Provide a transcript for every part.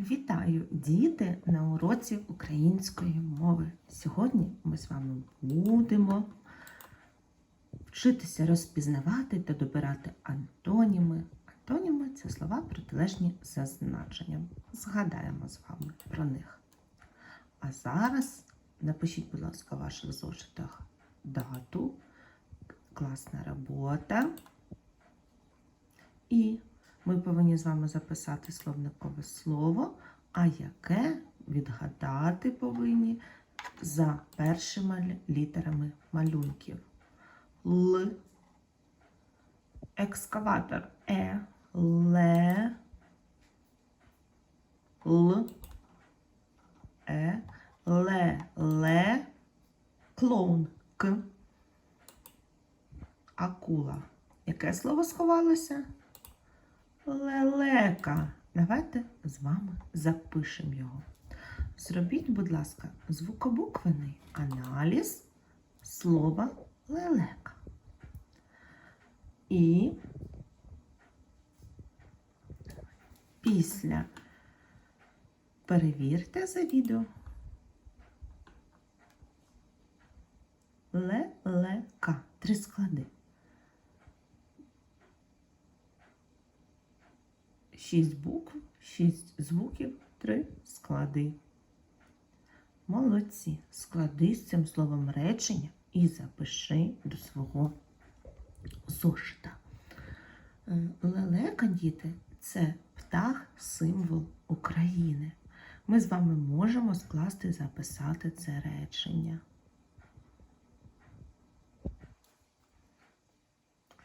Вітаю, діти, на уроці української мови. Сьогодні ми з вами будемо вчитися розпізнавати та добирати антоніми. Антоніми це слова протилежні за значенням. Згадаємо з вами про них. А зараз напишіть, будь ласка, в ваших зошитах дату, класна робота. І ми повинні з вами записати словникове слово, а яке відгадати повинні за першими літерами малюнків. Л, екскаватор. Е, Ле, Л, Е, Ле, Ле, клоун. К, акула. Яке слово сховалося? Лелека. Давайте з вами запишемо його. Зробіть, будь ласка, звукобуквений аналіз слова лелека. І після перевірте за відео. Лелека. Три склади. Шість букв, шість звуків, три склади. Молодці. Склади з цим словом речення і запиши до свого зошита. Е, Лелека, діти, це птах, символ України. Ми з вами можемо скласти і записати це речення.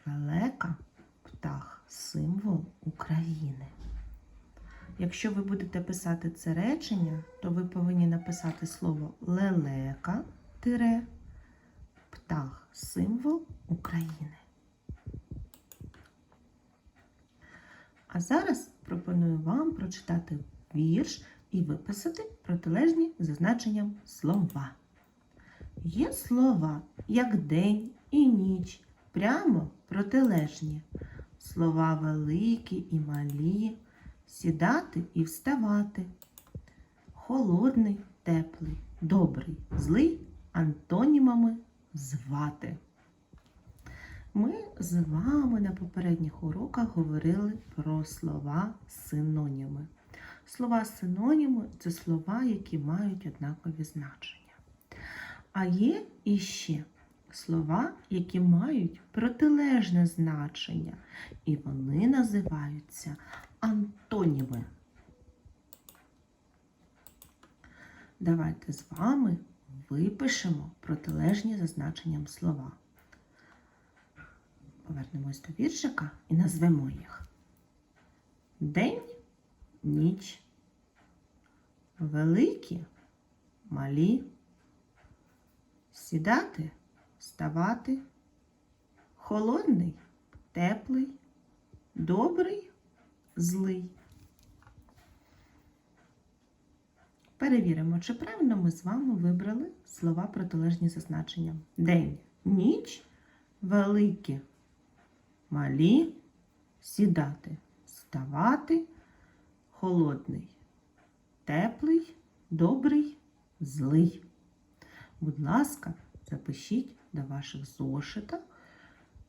Лелека символ України. Якщо ви будете писати це речення, то ви повинні написати слово лелека тире птах символ України. А зараз пропоную вам прочитати вірш і виписати протилежні за значенням слова. Є слова, як день і ніч, прямо протилежні. Слова великі і малі, сідати і вставати. Холодний, теплий, добрий, злий антонімами звати. Ми з вами на попередніх уроках говорили про слова синоніми. Слова синоніми це слова, які мають однакові значення. А є іще слова, які мають протилежне значення, і вони називаються антоніми. Давайте з вами випишемо протилежні за значенням слова. Повернемось до віршика і назвемо їх. День, ніч, великі, малі, сідати, вставати, холодний, теплий, добрий, злий. Перевіримо, чи правильно ми з вами вибрали слова протилежні за значенням. День, ніч, великі, малі, сідати, вставати, холодний, теплий, добрий, злий. Будь ласка, запишіть до ваших зошитах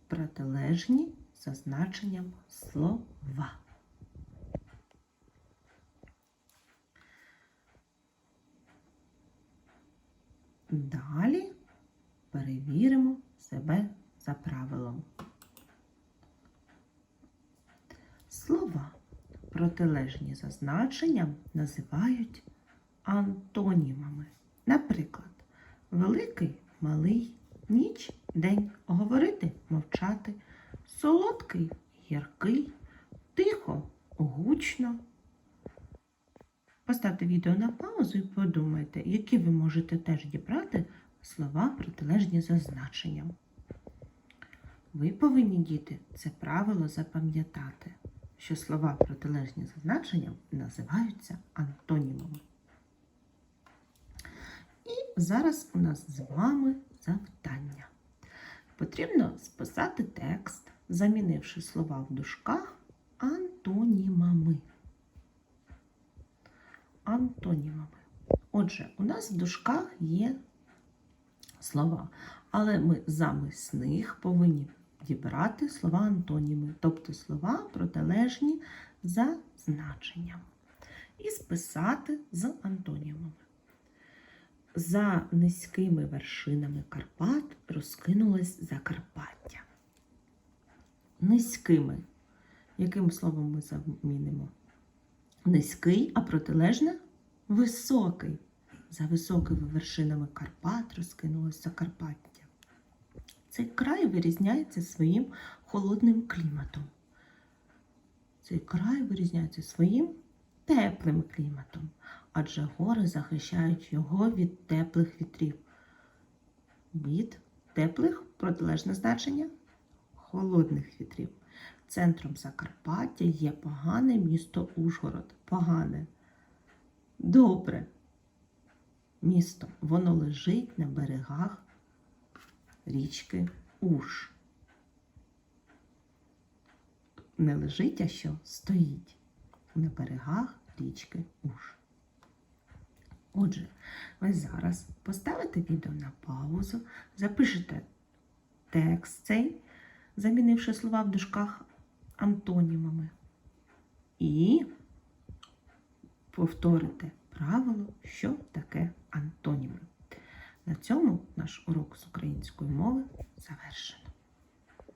протилежні за значенням слова. Далі перевіримо себе за правилом. Слова протилежні за значенням називають антонімами. Наприклад, великий, малий, ніч, день, говорити, мовчати, солодкий, гіркий, тихо, гучно. Поставте відео на паузу і подумайте, які ви можете теж дібрати слова протилежні за значенням. Ви повинні, діти, це правило запам'ятати, що слова протилежні за значенням називаються антонімами. І зараз у нас з вами завдання. Потрібно списати текст, замінивши слова в дужках антонімами. антонімами. Отже, у нас в дужках є слова, але ми замість них повинні дібрати слова антоніми, тобто слова протилежні за значенням. І списати з антонімами. За низькими вершинами Карпат розкинулось Закарпаття. Низькими. Яким словом ми замінимо? Низький, а протилежне високий. За високими вершинами Карпат розкинулось Закарпаття. Цей край вирізняється своїм холодним кліматом. Цей край вирізняється своїм теплим кліматом, адже гори захищають його від теплих вітрів. Від теплих протилежне значення холодних вітрів. Центром Закарпаття є погане місто Ужгород. Погане. Добре. Місто. Воно лежить на берегах річки Уж. Не лежить, а що стоїть на берегах річки Уж. Отже, ви зараз поставите відео на паузу, запишете текст цей, замінивши слова в дужках антонімами, і повторите правило, що таке антоніми. На цьому наш урок з української мови завершено.